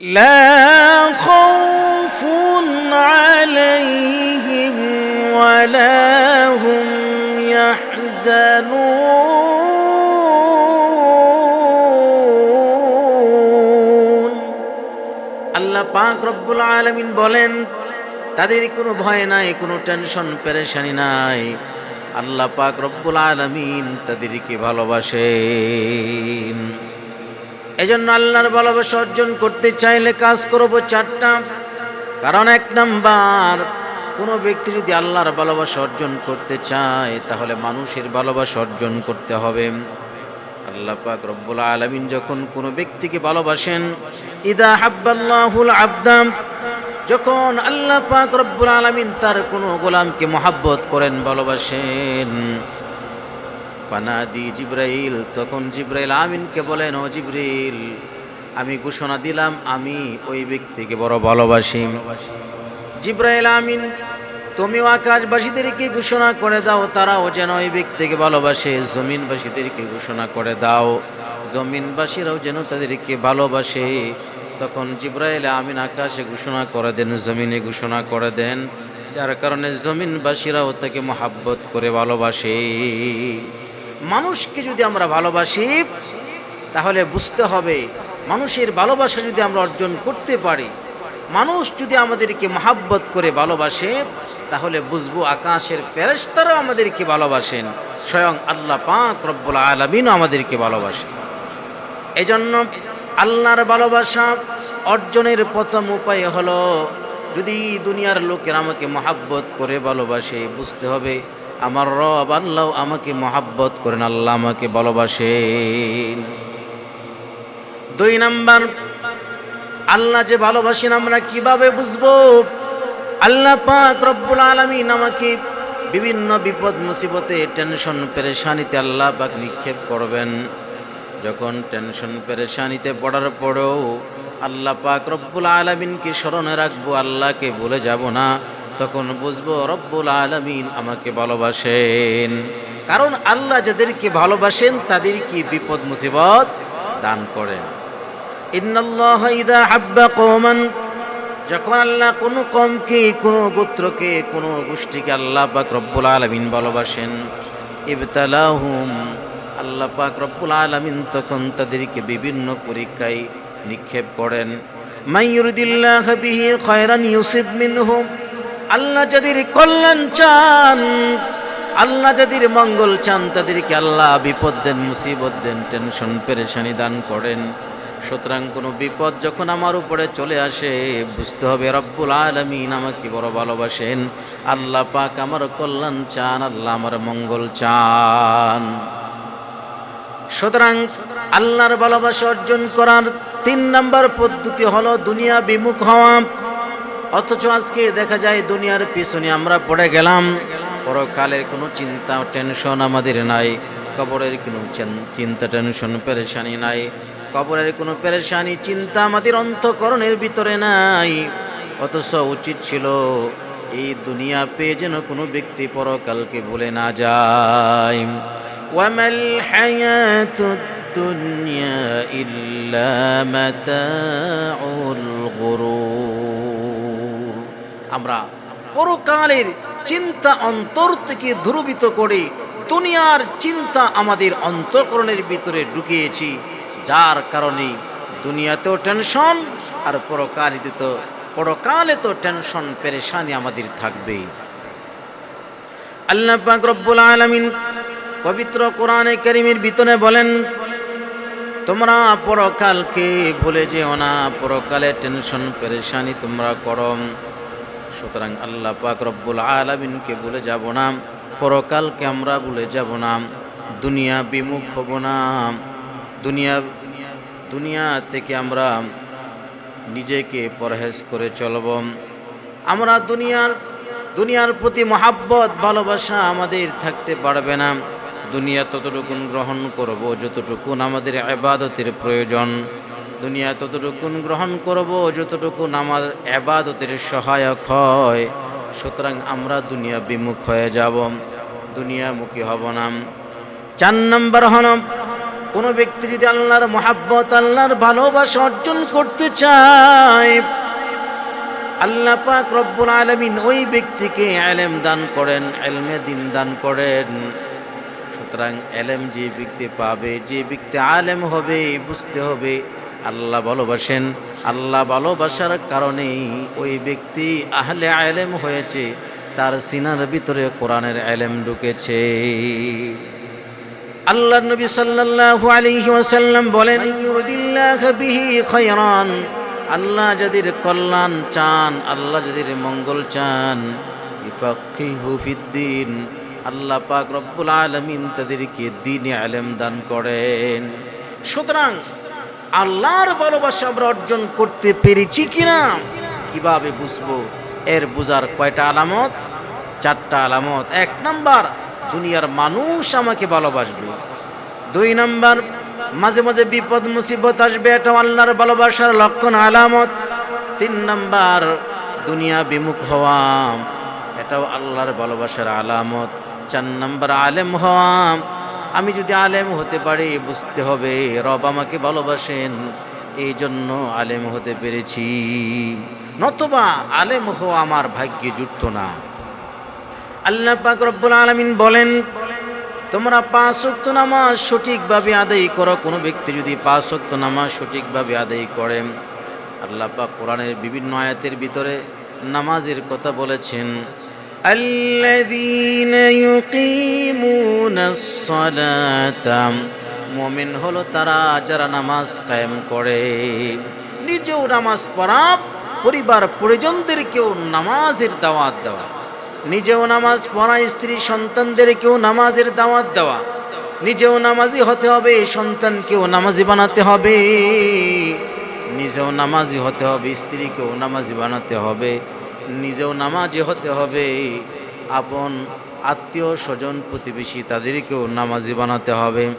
لا خوف عليهم ولا هم يحزنون আল্লাহ পাক রব্বুল আলামিন বলেন তাদের কোনো ভয় নাই কোনো টেনশন পেরেশানি নাই আল্লাহ পাক রব্বুল আলামিন তাদেরকে ভালোবাসেন এজন্য আল্লাহর ভালোবাসা অর্জন করতে চাইলে কাজ করব চারটা। কারণ এক নাম্বার, কোনো ব্যক্তি যদি আল্লাহর ভালোবাসা অর্জন করতে চায়, তাহলে মানুষের ভালোবাসা অর্জন করতে হবে। আল্লাহ পাক রব্বুল আলামিন যখন কোনো ব্যক্তিকে ভালোবাসেন, ইদা হাব্বাল্লাহুল আবদাম যখন আল্লাহ পাক রব্বুল আলামিন তার কোনো গোলামকে মহাব্বত করেন, ভালোবাসেন ফানাদি জিব্রাইল, তখন জিব্রাইল আমিনকে বলেন, ও জিব্রিল আমি ঘোষণা দিলাম, আমি ওই ব্যক্তিকে বড় ভালোবাসি। জিব্রাইল আমিন, তুমিও আকাশবাসীদেরকে ঘোষণা করে দাও, তারাও যেন ওই ব্যক্তিকে ভালোবাসে। জমিনবাসীদেরকে ঘোষণা করে দাও। জমিনবাসীরাও যেন তাদেরকে ভালোবাসে। তখন জিব্রাইল আমিন আকাশে ঘোষণা করে দেন, জমিনে ঘোষণা করে দেন, যার কারণে জমিনবাসীরাও তাকে মহাব্বত করে ভালোবাসে। মানুষকে যদি আমরা ভালোবাসি, তাহলে বুঝতে হবে মানুষের ভালোবাসা যদি আমরা অর্জন করতে পারি, মানুষ যদি আমাদেরকে মহাব্বত করে ভালোবাসে, তাহলে বুঝব আকাশের ফেরেস্তারাও আমাদেরকে ভালোবাসেন, স্বয়ং আল্লাহ পাক রব্বুল আলমিনও আমাদেরকে ভালোবাসেন। এজন্য আল্লাহর ভালোবাসা অর্জনের প্রথম উপায় হলো, যদি দুনিয়ার লোকের আমাকে মহাব্বত করে ভালোবাসে, বুঝতে হবে আমার রব আল্লাহ আমাকে মহাব্বত করেন, আল্লাহ আমাকে ভালোবাসেন। দুই নাম্বার, আল্লাহ যে ভালোবাসেন আমরা কীভাবে বুঝব? আল্লাহ পাক রব্বুল আলমিন আমাকে বিভিন্ন বিপদ, মুসিবতে, টেনশন, পেরেশানিতে আল্লাহ পাক নিক্ষেপ করবেন। যখন টেনশন, পেরেশানিতে পড়ার পরেও আল্লাহ পাক রব্বুল আলমিনকে স্মরণে রাখব, আল্লাহকে বলে যাব না। তখন বুঝব রব্বুল আলমিন আমাকে ভালোবাসেন। কারণ আল্লাহ যাদেরকে ভালোবাসেন, তাদেরকে বিপদ, মুসিবত দান করেন। যখন আল্লাহ কোনো কমকে, কোনো গোত্রকে, কোনো গোষ্ঠীকে আল্লাহ পাক রব্বুল আলমিন ভালোবাসেন, ইবতালাহুম, আল্লাহ পাক রব্বুল আলমিন তখন তাদেরকে বিভিন্ন পরীক্ষায় নিক্ষেপ করেন। মাইয়ুরিদিল্লাহ বিহি খয়রান ইউসিফ মিনহুম আল্লাহ যাদের কল্যাণ চান, আল্লাহ যাদের মঙ্গল চান, তাদেরকে আল্লাহ বিপদ দেন, মুসিবত দেন, টেনশন, পেরেশানি দান করেন। সুতরাং কোনো বিপদ যখন আমার উপরে চলে আসে, বুঝতে হবে রব্বুল আলমিন আমাকে বড় ভালোবাসেন। আল্লাহ পাক আমার কল্যাণ চান, আল্লাহ আমার মঙ্গল চান। সুতরাং আল্লাহর ভালোবাসা অর্জন করার তিন নম্বর পদ্ধতি হলো দুনিয়া বিমুখ হওয়া। অথচ আজকে দেখা যায় দুনিয়ার পিছনে আমরা পড়ে গেলাম। পরকালের কোনো চিন্তা টেনশন আমাদের নাই। কবরের কোনো চিন্তা টেনশন পেরেশানি নাই। কবরের কোনো পেরেশানি, চিন্তা আমাদের অন্তকরণের ভিতরে নাই। অথচ উচিত ছিল এই দুনিয়া পেয়ে যেন কোনো ব্যক্তি পরকালকে ভুলে না যায়। ইল্লা মাতাউল গুরুর আমরা পরকালের চিন্তা অন্তর থেকে ধ্রুবিত করে দুনিয়ার চিন্তা আমাদের অন্তকরণের ভিতরে ঢুকিয়েছি, যার কারণে দুনিয়াতেও টেনশন আর পরকালিতে তো, পরকালে তো টেনশন পেরেশানি আমাদের থাকবে। আল্লাহ রব্বুল আলামিন পবিত্র কোরআনে কারীমের ভিতরে বলেন, তোমরা পরকালকে ভুলে যেও না, পরকালে টেনশন পেরেশানি তোমরা করো। সুতরাং আল্লাহ পাক রব্বুল আলামিনকে বলে যাব না, পরকালকে আমরা বলে যাব না, দুনিয়া বিমুখ হব না, দুনিয়া দুনিয়া থেকে আমরা নিজেকে পরহেজ করে চলব। আমরা দুনিয়ার দুনিয়ার প্রতি মহাব্বত, ভালোবাসা আমাদের থাকতে পারবে না। দুনিয়া ততটুকুন গ্রহণ করব, যতটুকুন আমাদের আবাদতের প্রয়োজন। দুনিয়া ততটুকুন গ্রহণ করব, যতটুকুন আমার আবাদতের সহায়ক হয়। সুতরাং আমরা দুনিয়া বিমুখ হয়ে যাব দুনিয়ামুখী হব না। চার নম্বর হন কোনো ব্যক্তি যদি আল্লাহর মোহাব্বত, আল্লাহর ভালোবাসা অর্জন করতে চায়, আল্লাহ পাক রব্বুল আলমিন ওই ব্যক্তিকে এলেম দান করেন, এলমে দিন দান করেন। সুতরাং এলেম যে ব্যক্তি পাবে, যে ব্যক্তি আলেম হবে, বুঝতে হবে আল্লাহ ভালোবাসেন, আল্লাহ ভালোবাসার কারণেই ওই ব্যক্তি আহলে আলেম হয়েছে, তার সিনার ভিতরে কোরআনের এলেম ঢুকেছে। আল্লাহ নবী সাল্লাল্লাহু আলাইহি ওয়াসাল্লাম বলেন ইউরিদিল্লাহ বিহি খায়রান। আল্লাহ যাদের কল্যাণ চান, আল্লাহ যাদের মঙ্গল চান, ইফাক্কিহু ফিদ্দিন। আল্লাহ পাক রব্বুল আলামিন তাদেরকে দিনে আলেম দান করেন। সুতরাং আল্লাহর ভালোবাসা আমরা অর্জন করতে পেরেছি কিনা? কীভাবে বুঝব? এর বুঝার কয়টা আলামত? চারটা আলামত। এক নাম্বার, দুনিয়ার মানুষ আমাকে ভালোবাসবে। দুই নাম্বার, মাঝে মাঝে বিপদ, মুসিবত আসবে, এটা আল্লাহর ভালোবাসার লক্ষণ আলামত। তিন নাম্বার, দুনিয়া বিমুখ হওয়া এটাও আল্লাহর ভালোবাসার আলামত। চার নাম্বার, আলেম হওয়া আমি যদি আলেম হতে পারি, বুঝতে হবে, রব আমাকে ভালোবাসেন এই জন্য আলেম হতে পেরেছি। নতবা আলেম হওয়া আমার ভাগ্যে জুটত না। আল্লাহ পাক রব্বুল আলামিন বলেন, তোমরা পাঁচ ওয়াক্ত নামাজ সঠিকভাবে আদায় করো। কোনো ব্যক্তি যদি পাঁচ ওয়াক্ত নামাজ সঠিকভাবে আদায় করে, আল্লাহ পাক কোরআনের বিভিন্ন আয়াতের ভিতরে নামাজের কথা বলেছেন। الذين يقيمون الصلاة মুমিন হলো তারা যারা নামাজ কায়েম করে নিজেও নামাজ পড়া পরিবার পরিজনদেরকেও নামাজের দাওয়াত দেওয়া নিজেও নামাজ পড়া স্ত্রী সন্তানদেরকেও নামাজের দাওয়াত দেওয়া নিজেও নামাজি হতে হবে সন্তানকেও নামাজি বানাতে হবে নিজেও নামাজি হতে হবে স্ত্রীকেও নামাজি বানাতে হবে নিজেও নামাজি হতে হবে। আপন আত্মীয় স্বজন প্রতিবেশী তাদেরকেও নামাজি বানাতে হবে।